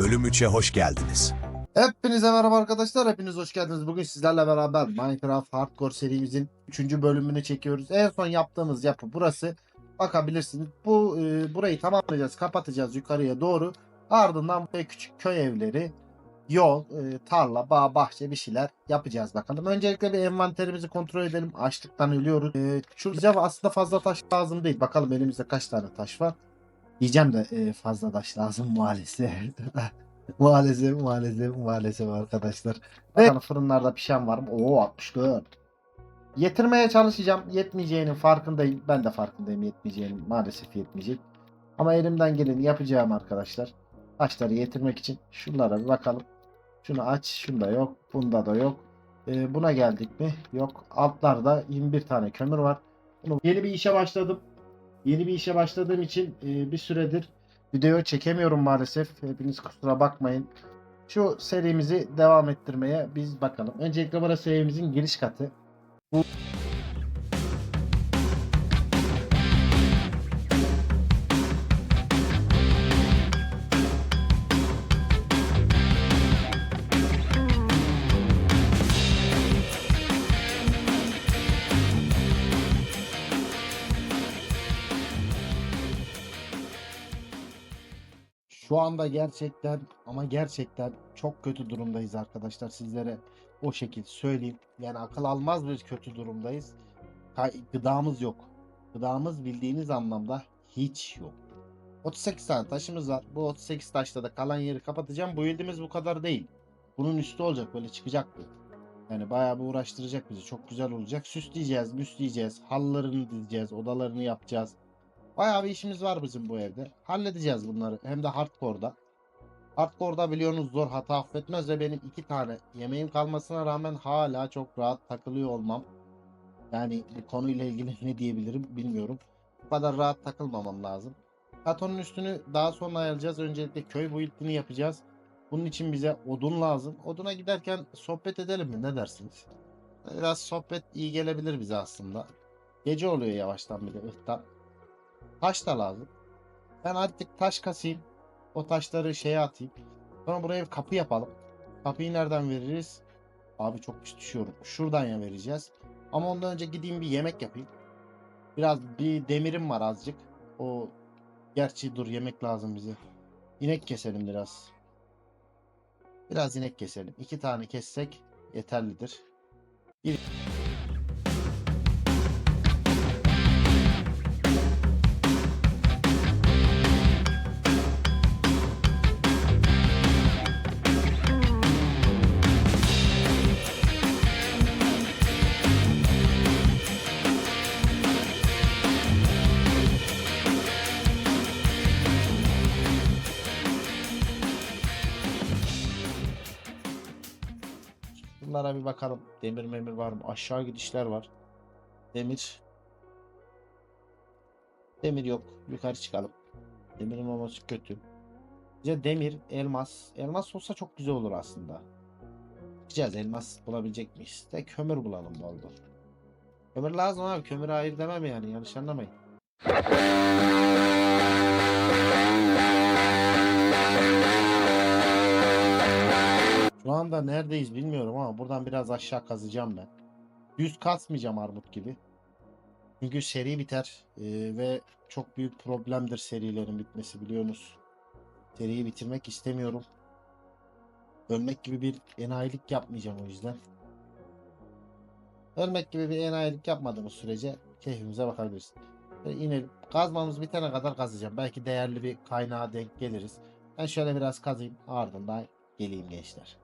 Bölüm 3'e hoş geldiniz. Hepinize merhaba arkadaşlar. Hepiniz hoş geldiniz. Bugün sizlerle beraber Minecraft Hardcore serimizin 3. bölümünü çekiyoruz. En son yaptığımız yapı burası. Bakabilirsiniz. Bu e, burayı tamamlayacağız, kapatacağız yukarıya doğru. Ardından buraya küçük köy evleri, yol, e, tarla, bağ, bahçe bir şeyler yapacağız bakalım. Öncelikle bir envanterimizi kontrol edelim. Açlıktan ölüyoruz. E, şurada aslında fazla taş lazım değil. Bakalım elimizde kaç tane taş var. Diyeceğim de e, fazla taş lazım maalesef. Maalesef maalesef maalesef arkadaşlar. Bakalım fırınlarda pişen var mı? Oo 64. Yetirmeye çalışacağım. Yetmeyeceğinin farkındayım. Ben de farkındayım yetmeyeceğinin. Maalesef yetmeyecek. Ama elimden geleni yapacağım arkadaşlar. Taşları yetirmek için. Şunlara bir bakalım. Şunu aç. Şunda yok. Bunda da yok. Ee, buna geldik mi? Yok. Altlarda 21 tane kömür var. Bunu yeni bir işe başladım. Yeni bir işe başladığım için e, bir süredir video çekemiyorum maalesef. Hepiniz kusura bakmayın. Şu serimizi devam ettirmeye biz bakalım. Öncelikle burası evimizin giriş katı. Bu Şu anda gerçekten ama gerçekten çok kötü durumdayız arkadaşlar. Sizlere o şekilde söyleyeyim. Yani akıl almaz bir kötü durumdayız. Gıdamız yok. Gıdamız bildiğiniz anlamda hiç yok. 38 tane taşımız var. Bu 38 taşta da kalan yeri kapatacağım. Bu yıldımız bu kadar değil. Bunun üstü olacak böyle çıkacak bu. Yani bayağı bir uğraştıracak bizi. Çok güzel olacak. Süsleyeceğiz, müsleyeceğiz. Hallarını dizeceğiz. Odalarını yapacağız. Bayağı bir işimiz var bizim bu evde. Halledeceğiz bunları. Hem de hardcore'da. Hardcore'da biliyorsunuz zor hata affetmez ve benim iki tane yemeğim kalmasına rağmen hala çok rahat takılıyor olmam. Yani bu konuyla ilgili ne diyebilirim bilmiyorum. Bu kadar rahat takılmamam lazım. Katonun üstünü daha sonra ayarlayacağız. Öncelikle köy build'ini yapacağız. Bunun için bize odun lazım. Oduna giderken sohbet edelim mi? Ne dersiniz? Biraz sohbet iyi gelebilir bize aslında. Gece oluyor yavaştan bile ıhtan. Taş da lazım. Ben artık taş kasayım. O taşları şeye atayım. Sonra buraya bir kapı yapalım. Kapıyı nereden veririz? Abi çok pis düşüyorum. Şuradan ya vereceğiz. Ama ondan önce gideyim bir yemek yapayım. Biraz bir demirim var azıcık. O gerçi dur yemek lazım bize. İnek keselim biraz. Biraz inek keselim. İki tane kessek yeterlidir. Bunlara bir bakalım. Demir memir var mı? Aşağı gidişler var. Demir. Demir yok. Yukarı çıkalım. Demirin olması kötü. Bize demir, elmas. Elmas olsa çok güzel olur aslında. Bakacağız elmas bulabilecek miyiz? De kömür bulalım bol. Kömür lazım abi. Kömüre hayır demem yani. Yanlış anlamayın. Şu anda neredeyiz bilmiyorum ama buradan biraz aşağı kazacağım ben. Düz kasmayacağım armut gibi. Çünkü seri biter ee, ve çok büyük problemdir serilerin bitmesi biliyorsunuz. Seriyi bitirmek istemiyorum. Ölmek gibi bir enayilik yapmayacağım o yüzden. Ölmek gibi bir enayilik yapmadığımız sürece keyfimize bakabiliriz. Ve yine kazmamız bitene kadar kazacağım. Belki değerli bir kaynağa denk geliriz. Ben şöyle biraz kazayım ardından geleyim gençler.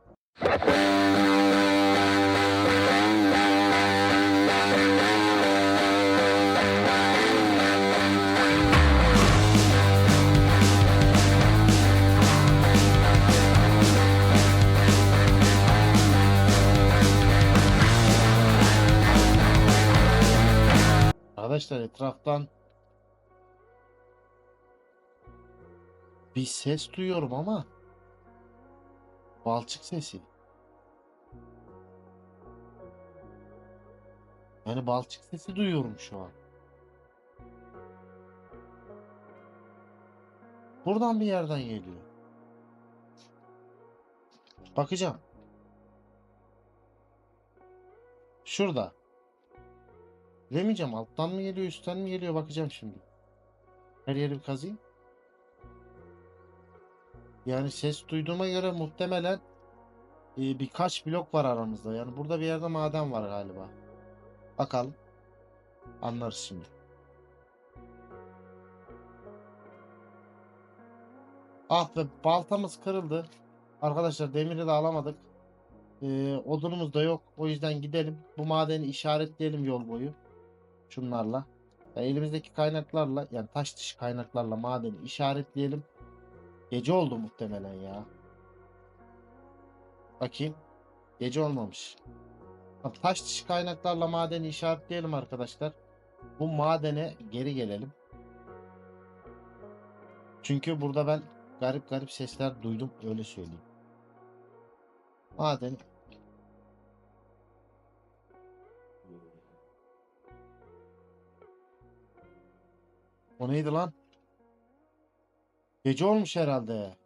Arkadaşlar etraftan bir ses duyuyorum ama balçık sesi. Yani balçık sesi duyuyorum şu an. Buradan bir yerden geliyor. Bakacağım. Şurada. Bilemeyeceğim. Alttan mı geliyor, üstten mi geliyor bakacağım şimdi. Her yeri bir kazıyım. Yani ses duyduğuma göre muhtemelen e, birkaç blok var aramızda. Yani burada bir yerde maden var galiba. Bakalım. Anlarız şimdi. Ah be baltamız kırıldı. Arkadaşlar demiri de alamadık. Ee, odunumuz da yok. O yüzden gidelim. Bu madeni işaretleyelim yol boyu. Şunlarla. Ya elimizdeki kaynaklarla yani taş dışı kaynaklarla madeni işaretleyelim. Gece oldu muhtemelen ya. Bakayım. Gece olmamış. Taş kaynaklarla madeni işaretleyelim arkadaşlar. Bu madene geri gelelim. Çünkü burada ben garip garip sesler duydum öyle söyleyeyim. Maden O neydi lan? Gece olmuş herhalde.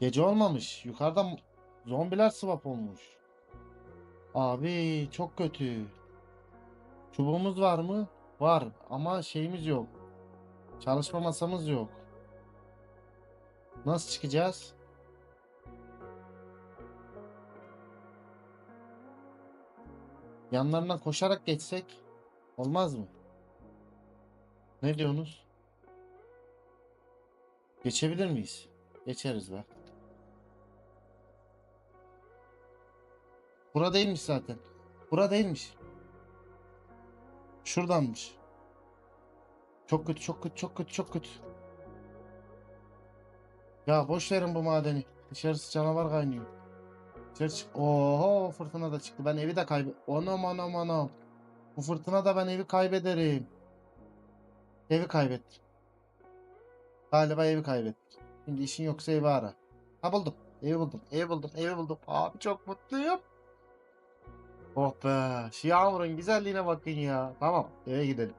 Gece olmamış. Yukarıda zombiler swap olmuş. Abi çok kötü. Çubuğumuz var mı? Var ama şeyimiz yok. Çalışma masamız yok. Nasıl çıkacağız? Yanlarına koşarak geçsek olmaz mı? Ne diyorsunuz? Geçebilir miyiz? Geçeriz be. Bura değilmiş zaten. Bura değilmiş. Şuradanmış. Çok kötü, çok kötü, çok kötü, çok kötü. Ya boş verin bu madeni. Dışarısı canavar kaynıyor. Dışarı çık. Oho fırtına da çıktı. Ben evi de kaybet. Anam anam anam. Bu fırtına da ben evi kaybederim. Evi kaybettim. Galiba evi kaybettim. Şimdi işin yoksa evi ara. Ha buldum. Evi buldum. Evi buldum. Evi buldum. Abi çok mutluyum. Oh be. Şu güzelliğine bakın ya. Tamam. Eve gidelim.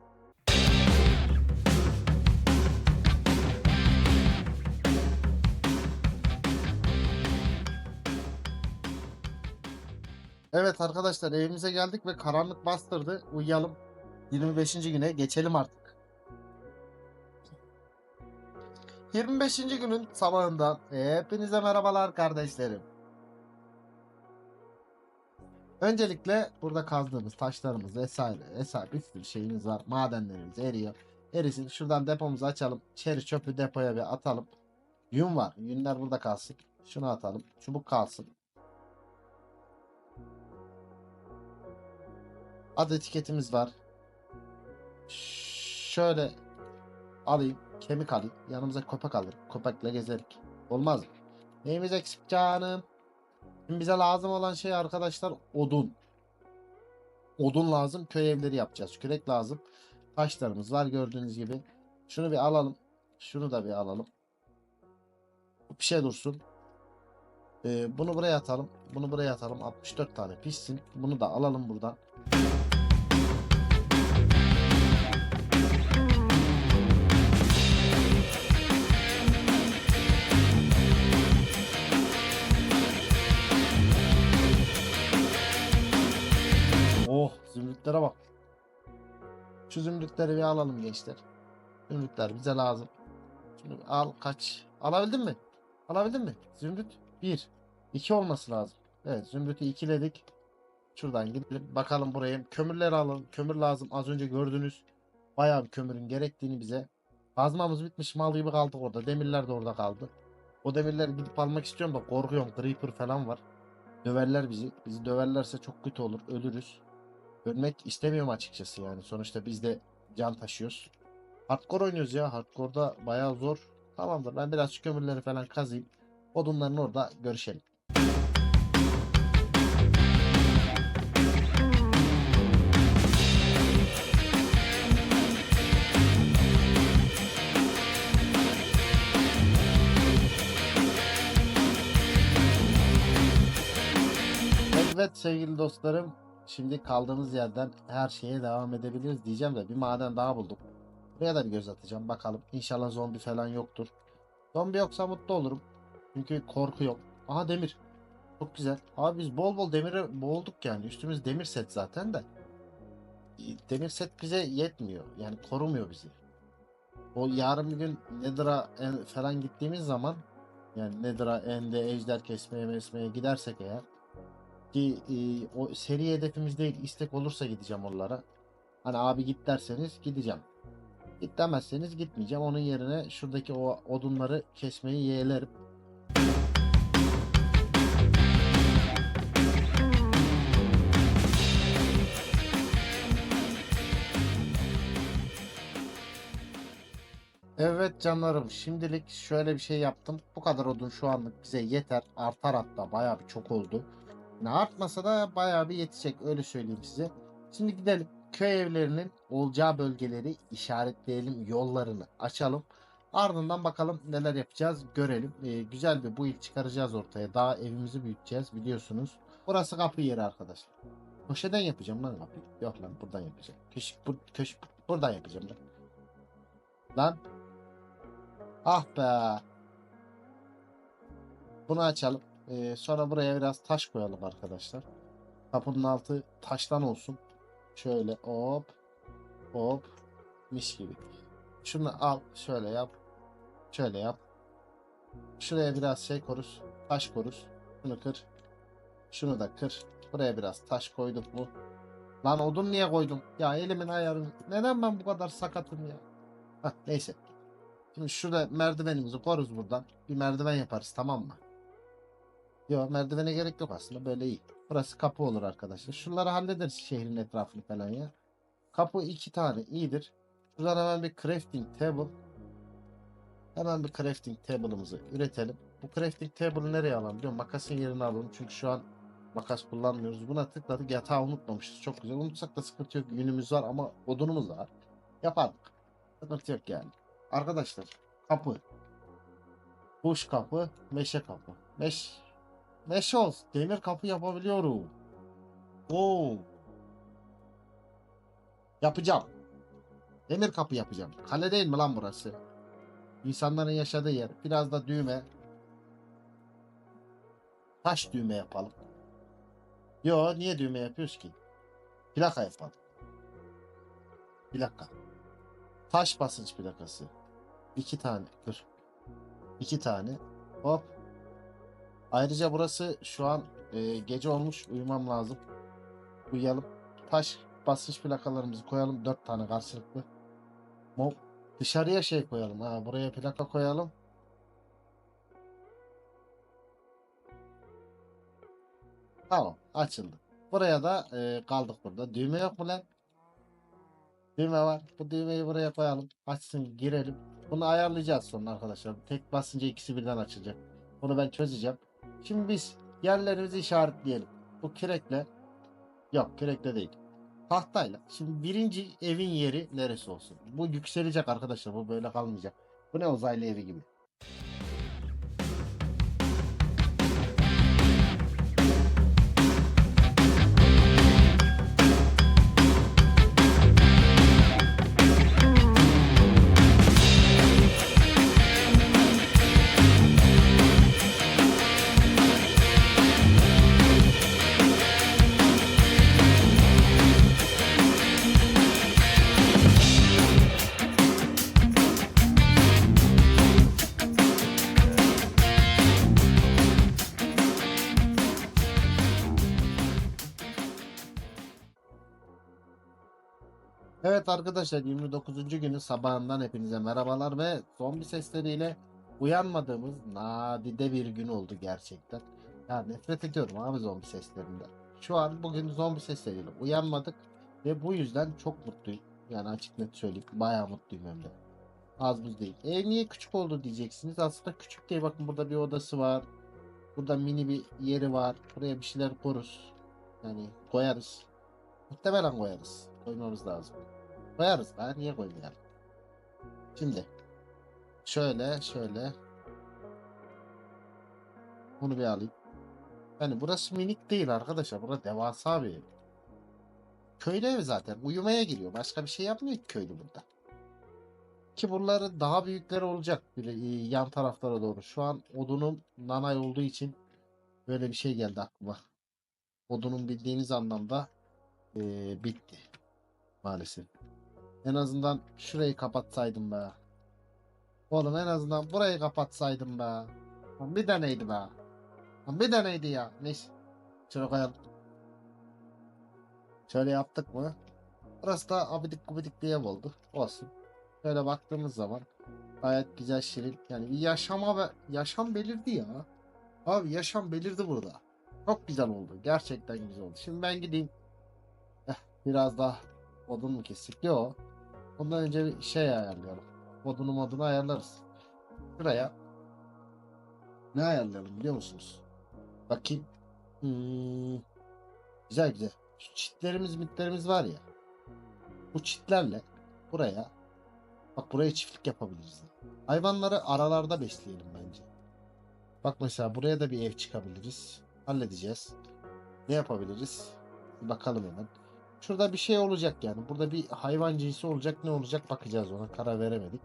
Evet arkadaşlar evimize geldik ve karanlık bastırdı. Uyuyalım. 25. güne geçelim artık. 25. günün sabahından hepinize merhabalar kardeşlerim. Öncelikle burada kazdığımız taşlarımız vesaire vesaire bir sürü şeyimiz var. Madenlerimiz eriyor. Erisin. Şuradan depomuzu açalım. Çeri çöpü depoya bir atalım. Yün var. Yünler burada kalsın. Şunu atalım. Çubuk kalsın. Ad etiketimiz var. Şöyle alayım. Kemik alayım. Yanımıza köpek alırım. Köpekle gezerik. Olmaz mı? Neyimiz eksik canım? Şimdi bize lazım olan şey arkadaşlar odun. Odun lazım. Köy evleri yapacağız. Kürek lazım. Taşlarımız var gördüğünüz gibi. Şunu bir alalım. Şunu da bir alalım. Bir şey dursun. Ee, bunu buraya atalım. Bunu buraya atalım. 64 tane pişsin. Bunu da alalım buradan. Zümrütlere bak. Şu zümrütleri bir alalım gençler. Zümrütler bize lazım. Şunu al kaç. Alabildin mi? Alabildin mi? Zümrüt 1. 2 olması lazım. Evet zümrütü ikiledik. Şuradan gidelim. Bakalım buraya. Kömürleri alalım. Kömür lazım. Az önce gördünüz. Bayağı bir kömürün gerektiğini bize. Kazmamız bitmiş. Mal gibi kaldık orada. Demirler de orada kaldı. O demirleri gidip almak istiyorum da korkuyorum. Creeper falan var. Döverler bizi. Bizi döverlerse çok kötü olur. Ölürüz. Ölmek istemiyorum açıkçası yani. Sonuçta biz de can taşıyoruz. Hardcore oynuyoruz ya. Hardcore'da bayağı zor. Tamamdır. Ben biraz kömürleri falan kazayım. Odunların orada görüşelim. Evet sevgili dostlarım. Şimdi kaldığımız yerden her şeye devam edebiliriz diyeceğim de bir maden daha buldum. Buraya da bir göz atacağım bakalım. İnşallah zombi falan yoktur. Zombi yoksa mutlu olurum. Çünkü korku yok. Aha demir. Çok güzel. Abi biz bol bol demire boğulduk yani. Üstümüz demir set zaten de. Demir set bize yetmiyor. Yani korumuyor bizi. O yarın bir gün Nether'a falan gittiğimiz zaman yani Nether'a ende ejder kesmeye mesmeye gidersek eğer ki e, o seri hedefimiz değil istek olursa gideceğim oralara. Hani abi git derseniz gideceğim. Git demezseniz gitmeyeceğim. Onun yerine şuradaki o odunları kesmeyi yeğlerim. Evet canlarım şimdilik şöyle bir şey yaptım. Bu kadar odun şu anlık bize yeter. Artar hatta bayağı bir çok oldu. Ne artmasa da bayağı bir yetecek öyle söyleyeyim size. Şimdi gidelim köy evlerinin olacağı bölgeleri işaretleyelim yollarını açalım. Ardından bakalım neler yapacağız görelim. Ee, güzel bir bu il çıkaracağız ortaya. Daha evimizi büyüteceğiz biliyorsunuz. Burası kapı yeri arkadaşlar. Köşeden yapacağım lan kapıyı. Yok lan buradan yapacağım. Köş, bu, köş, buradan yapacağım lan. Lan. Ah be. Bunu açalım. Ee, sonra buraya biraz taş koyalım arkadaşlar. Kapının altı taştan olsun. Şöyle hop hop mis gibi. Şunu al şöyle yap. Şöyle yap. Şuraya biraz şey koruz. Taş koruz. Şunu kır. Şunu da kır. Buraya biraz taş koyduk mu? Lan odun niye koydum? Ya elimin ayarını. Neden ben bu kadar sakatım ya? Hah, neyse. Şimdi şurada merdivenimizi koruz buradan. Bir merdiven yaparız tamam mı? Yok merdivene gerek yok aslında böyle iyi. Burası kapı olur arkadaşlar. Şunları hallederiz şehrin etrafını falan ya. Kapı iki tane iyidir. Şuradan hemen bir crafting table. Hemen bir crafting table'ımızı üretelim. Bu crafting table'ı nereye alalım biliyor musun? Makasın yerine alalım. Çünkü şu an makas kullanmıyoruz. Buna tıkladık yatağı unutmamışız. Çok güzel. Unutsak da sıkıntı yok. Yünümüz var ama odunumuz var. Yapardık. Sıkıntı yok yani. Arkadaşlar kapı. Kuş kapı, meşe kapı. Meş meşe olsun. Demir kapı yapabiliyorum. Oo. Yapacağım. Demir kapı yapacağım. Kale değil mi lan burası? İnsanların yaşadığı yer. Biraz da düğme. Taş düğme yapalım. Yo niye düğme yapıyoruz ki? Plaka yapalım. Plaka. Taş basınç plakası. İki tane. Dur. İki tane. Hop. Ayrıca burası şu an e, gece olmuş. Uyumam lazım. Uyuyalım. Taş basınç plakalarımızı koyalım. Dört tane karşılıklı. Mo Dışarıya şey koyalım. Ha, buraya plaka koyalım. Tamam. Açıldı. Buraya da e, kaldık burada. Düğme yok mu lan? Düğme var. Bu düğmeyi buraya koyalım. Açsın girelim. Bunu ayarlayacağız sonra arkadaşlar. Tek basınca ikisi birden açılacak. Bunu ben çözeceğim. Şimdi biz yerlerimizi işaretleyelim. Bu kürekle yok kürekle değil. Tahtayla. Şimdi birinci evin yeri neresi olsun? Bu yükselecek arkadaşlar. Bu böyle kalmayacak. Bu ne uzaylı evi gibi. Arkadaşlar 29. günün sabahından hepinize merhabalar ve zombi sesleriyle uyanmadığımız nadide bir gün oldu gerçekten. Ya nefret ediyorum abi zombi seslerinden. Şu an bugün zombi sesleriyle uyanmadık ve bu yüzden çok mutluyum. Yani açık net söyleyeyim bayağı mutluyum hem de. Az buz değil. E niye küçük oldu diyeceksiniz. Aslında küçük değil bakın burada bir odası var. Burada mini bir yeri var. Buraya bir şeyler koruz. Yani koyarız. Muhtemelen koyarız. Koymamız lazım. Koyarız. Ben niye koymayalım? Şimdi şöyle şöyle bunu bir alayım. Yani burası minik değil arkadaşlar. Burası devasa bir ev. Köylü ev zaten. Uyumaya giriyor. Başka bir şey yapmıyor ki köylü burada. Ki bunların daha büyükleri olacak bile e, yan taraflara doğru. Şu an odunum nanay olduğu için böyle bir şey geldi aklıma. Odunun bildiğiniz anlamda e, bitti maalesef. En azından şurayı kapatsaydım be. Oğlum en azından burayı kapatsaydım be. Lan bir deneydi be. Lan bir deneydi ya. Neyse. Şöyle koyalım. Şöyle yaptık mı? Burası da abidik gubidik ev oldu. Olsun. Şöyle baktığımız zaman gayet güzel şirin. Yani bir yaşama ve yaşam belirdi ya. Abi yaşam belirdi burada. Çok güzel oldu. Gerçekten güzel oldu. Şimdi ben gideyim. Eh, biraz daha odun mu kestik? Yok. Ondan önce bir şey ayarlayalım. Odunu modunu ayarlarız. Şuraya ne ayarlayalım biliyor musunuz? Bakayım. Hmm, güzel güzel. Şu çitlerimiz mitlerimiz var ya. Bu çitlerle buraya bak buraya çiftlik yapabiliriz. Hayvanları aralarda besleyelim bence. Bak mesela buraya da bir ev çıkabiliriz. Halledeceğiz. Ne yapabiliriz? Bakalım hemen. Şurada bir şey olacak yani. Burada bir hayvan cinsi olacak. Ne olacak bakacağız ona. Karar veremedik.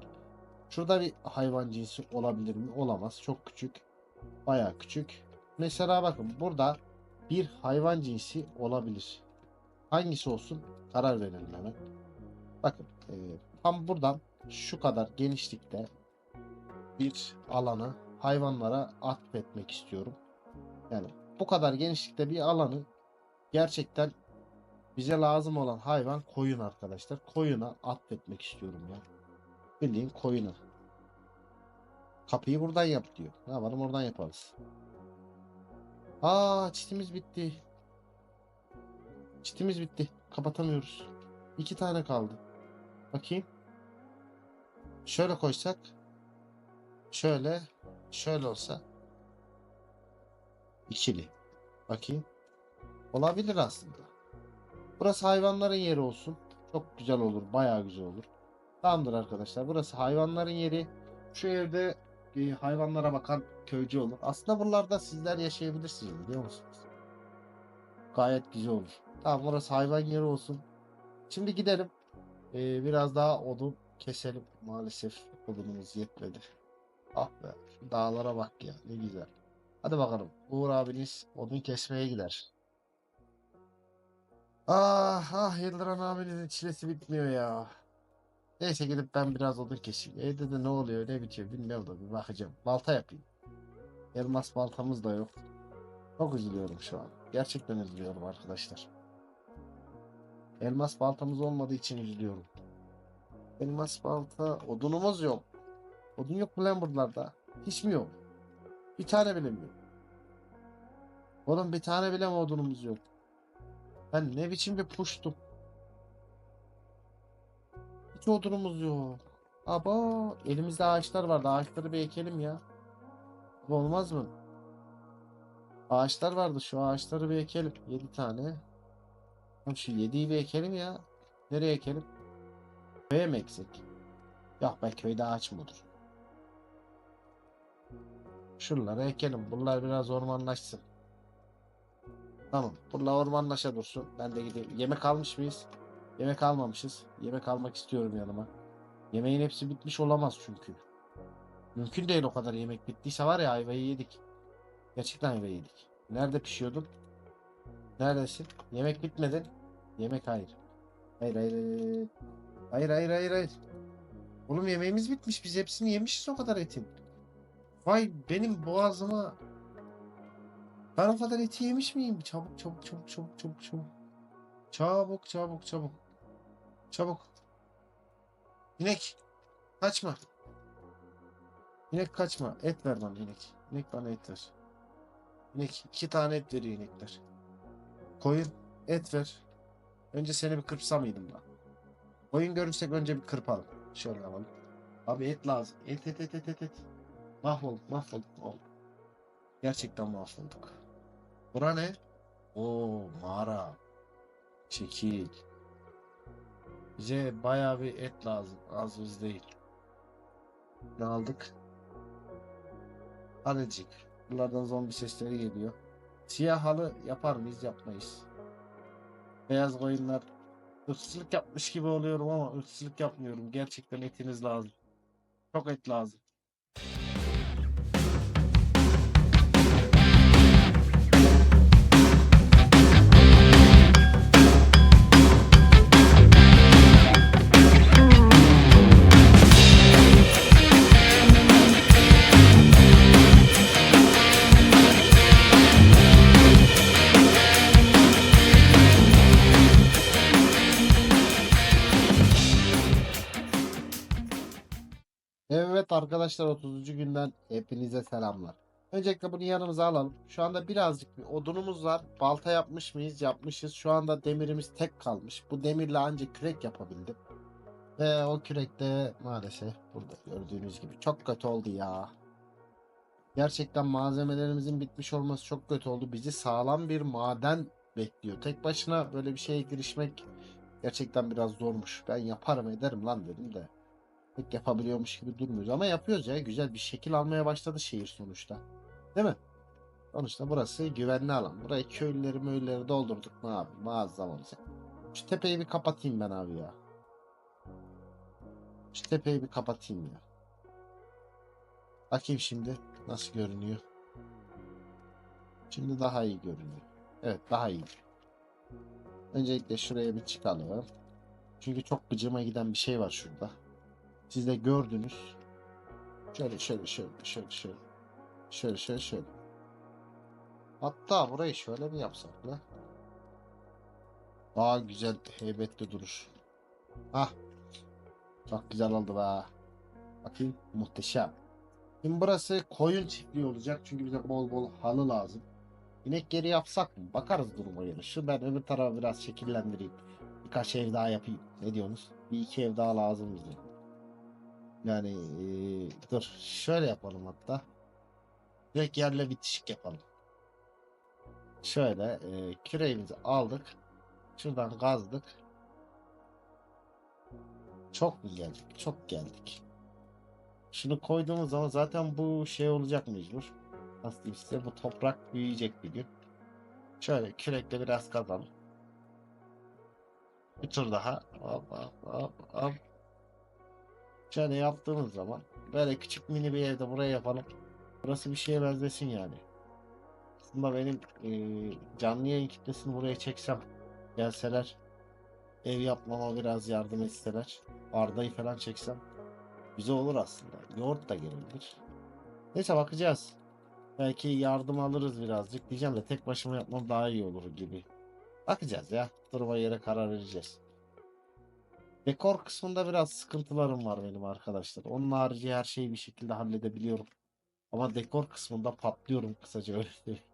Şurada bir hayvan cinsi olabilir mi? Olamaz. Çok küçük. Baya küçük. Mesela bakın burada bir hayvan cinsi olabilir. Hangisi olsun? Karar verelim hemen. Bakın e, tam buradan şu kadar genişlikte bir alanı hayvanlara atfetmek istiyorum. Yani bu kadar genişlikte bir alanı gerçekten bize lazım olan hayvan koyun arkadaşlar. Koyuna atfetmek istiyorum ya. Bildiğin koyuna. Kapıyı buradan yap diyor. Ne yapalım oradan yaparız. Aa çitimiz bitti. Çitimiz bitti. Kapatamıyoruz. İki tane kaldı. Bakayım. Şöyle koysak. Şöyle. Şöyle olsa. İkili. Bakayım. Olabilir aslında. Burası hayvanların yeri olsun. Çok güzel olur. Bayağı güzel olur. Tamamdır arkadaşlar. Burası hayvanların yeri. Şu evde e, hayvanlara bakan köycü olur. Aslında buralarda sizler yaşayabilirsiniz biliyor musunuz? Gayet güzel olur. Tamam burası hayvan yeri olsun. Şimdi gidelim. Ee, biraz daha odun keselim. Maalesef odunumuz yetmedi. Ah be. Dağlara bak ya. Ne güzel. Hadi bakalım. Uğur abiniz odun kesmeye gider. Ah ah Yıldıran abinin çilesi bitmiyor ya. Neyse gidip ben biraz odun keseyim. Evde de ne oluyor ne bitiyor bilmiyorum da bir bakacağım. Balta yapayım. Elmas baltamız da yok. Çok üzülüyorum şu an. Gerçekten üzülüyorum arkadaşlar. Elmas baltamız olmadığı için üzülüyorum. Elmas balta odunumuz yok. Odun yok mu lan buralarda? Hiç mi yok? Bir tane bile mi yok? Oğlum bir tane bile mi odunumuz yok? Ben ne biçim bir puştum. Hiç odunumuz yok. Aba elimizde ağaçlar vardı. Ağaçları bir ekelim ya. Olmaz mı? Ağaçlar vardı. Şu ağaçları bir ekelim. 7 tane. Şu 7'yi bir ekelim ya. Nereye ekelim? Köye mi eksik? Yok be köyde ağaç mı olur? Şuralara ekelim. Bunlar biraz ormanlaşsın. Tamam. Bunlar ormanlaşa dursun. Ben de gideyim. Yemek almış mıyız? Yemek almamışız. Yemek almak istiyorum yanıma. Yemeğin hepsi bitmiş olamaz çünkü. Mümkün değil o kadar yemek bittiyse var ya ayvayı yedik. Gerçekten ayvayı yedik. Nerede pişiyordun? Neredesin? Yemek bitmedi. Yemek hayır. Hayır hayır hayır. Hayır hayır hayır hayır. Oğlum yemeğimiz bitmiş. Biz hepsini yemişiz o kadar etin. Vay benim boğazıma. Ben o kadar eti yemiş miyim? Çabuk çabuk çabuk çabuk çabuk çabuk. Çabuk çabuk çabuk. Çabuk. İnek. Kaçma. İnek kaçma. Et ver bana inek. İnek bana et ver. İnek. iki tane et veriyor inekler. Koyun. Et ver. Önce seni bir kırpsa mıydım ben? Koyun görürsek önce bir kırpalım. Şöyle yapalım. Abi et lazım. Et et et et et et. Mahvolduk mahvolduk mahvolduk. Gerçekten mahvolduk. Bura ne? Oo mağara. Çekil. Bize bayağı bir et lazım. Az uz değil. Ne aldık? Halıcık. Bunlardan zombi sesleri geliyor. Siyah halı yapar mıyız? Yapmayız. Beyaz koyunlar ırkçılık yapmış gibi oluyorum ama ırkçılık yapmıyorum. Gerçekten etiniz lazım. Çok et lazım. Arkadaşlar 30. günden hepinize selamlar. Öncelikle bunu yanımıza alalım. Şu anda birazcık bir odunumuz var. Balta yapmış mıyız? Yapmışız. Şu anda demirimiz tek kalmış. Bu demirle ancak kürek yapabildim. Ve o kürek de maalesef burada gördüğünüz gibi çok kötü oldu ya. Gerçekten malzemelerimizin bitmiş olması çok kötü oldu. Bizi sağlam bir maden bekliyor. Tek başına böyle bir şeye girişmek gerçekten biraz zormuş. Ben yaparım ederim lan dedim de pek yapabiliyormuş gibi durmuyoruz ama yapıyoruz ya. Güzel bir şekil almaya başladı şehir sonuçta. Değil mi? Sonuçta burası güvenli alan. Burayı köylüleri möyleri doldurduk mu abi? Muazzam olacak. Şu tepeyi bir kapatayım ben abi ya. Şu tepeyi bir kapatayım ya. Bakayım şimdi nasıl görünüyor. Şimdi daha iyi görünüyor. Evet daha iyi. Öncelikle şuraya bir çıkalım. Çünkü çok gıcıma giden bir şey var şurada. Siz de gördünüz. Şöyle şöyle şöyle şöyle şöyle. Şöyle şöyle şöyle. Hatta burayı şöyle mi yapsak la? Daha güzel heybetli durur. Ah. Çok güzel oldu be. Bakayım muhteşem. Şimdi burası koyun çiftliği olacak çünkü bize bol bol halı lazım. İnek geri yapsak mı? Bakarız duruma. Şu ben öbür tarafı biraz şekillendireyim. Birkaç ev daha yapayım. Ne diyorsunuz? Bir iki ev daha lazım bize. Yani eee, dur şöyle yapalım hatta. Direkt yerle bitişik yapalım. Şöyle eee küreğimizi aldık. Şuradan kazdık. Çok mu geldik? Çok geldik. Şunu koyduğumuz zaman zaten bu şey olacak mecbur. Nasıl diyeyim size bu toprak büyüyecek bir gün. Şöyle kürekle biraz kazalım. Bir tur daha. Hop hop hop hop. Şöyle yaptığımız zaman böyle küçük mini bir evde buraya yapalım. Burası bir şeye benzesin yani. Aslında benim eee, canlı yayın kitlesini buraya çeksem gelseler ev yapmama biraz yardım etseler Arda'yı falan çeksem güzel olur aslında. Yoğurt da gelebilir. Neyse bakacağız. Belki yardım alırız birazcık diyeceğim de tek başıma yapmam daha iyi olur gibi. Bakacağız ya. Duruma göre karar vereceğiz. Dekor kısmında biraz sıkıntılarım var benim arkadaşlar. Onun harici her şeyi bir şekilde halledebiliyorum. Ama dekor kısmında patlıyorum kısaca öyle söyleyeyim.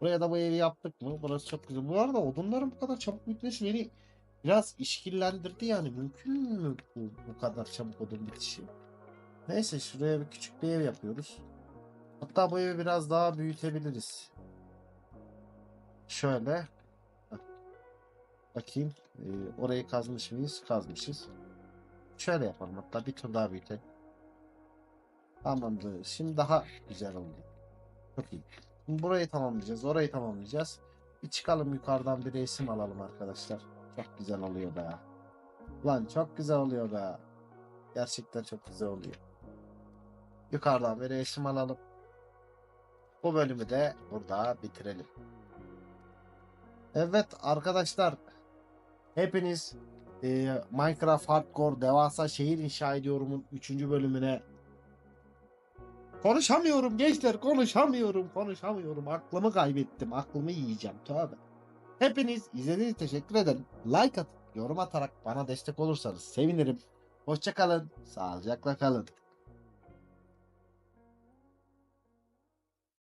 Buraya da bu evi yaptık mı? Burası çok güzel. Bu arada odunların bu kadar çabuk bitmesi beni biraz işkillendirdi yani. Mümkün mü bu, bu kadar çabuk odun bitişi? Neyse şuraya bir küçük bir ev yapıyoruz. Hatta bu evi biraz daha büyütebiliriz. Şöyle. Bakayım. Ee, orayı kazmış mıyız? Kazmışız. Şöyle yapalım hatta bir tur daha büyütelim. Tamamdır. Şimdi daha güzel oldu. Çok iyi. Şimdi burayı tamamlayacağız. Orayı tamamlayacağız. Bir çıkalım yukarıdan bir resim alalım arkadaşlar. Çok güzel oluyor be. Lan çok güzel oluyor be. Gerçekten çok güzel oluyor. Yukarıdan bir resim alalım. Bu bölümü de burada bitirelim. Evet arkadaşlar. Hepiniz e, Minecraft Hardcore Devasa Şehir İnşa Ediyorum'un 3. bölümüne Konuşamıyorum gençler konuşamıyorum konuşamıyorum aklımı kaybettim aklımı yiyeceğim tövbe. Hepiniz izlediğiniz teşekkür ederim. Like atıp yorum atarak bana destek olursanız sevinirim. Hoşçakalın sağlıcakla kalın.